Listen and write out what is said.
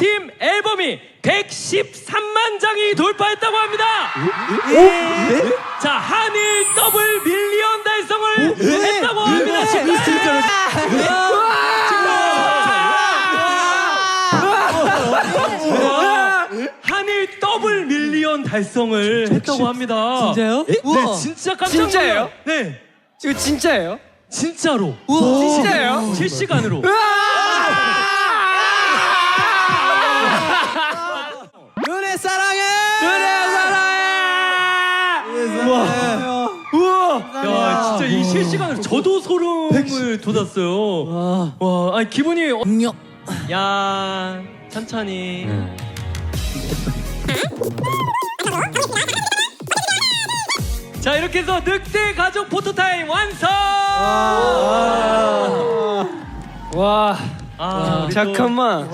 팀 앨범이 113만 장이 돌파했다고 합니다. 자, 한일 더블 밀리언 달성을 했다고 합니다. 지금 한일 더블 밀리언 달성을 했다고 합니다. 진짜요? 네, 우와. 진짜 깜짝? 놀라요. 네, 이거 진짜예요? 진짜로. 진짜예요? 실시간으로. 은혜 야, 진짜 이 실시간으로 저도 소름을 돋았어요. 와, 아니 기분이 어... 능력. 야, 천천히. 자, 이렇게 해서 늑대 가족 포토 타임 완성. 와. 아, 우리 또- 잠깐만.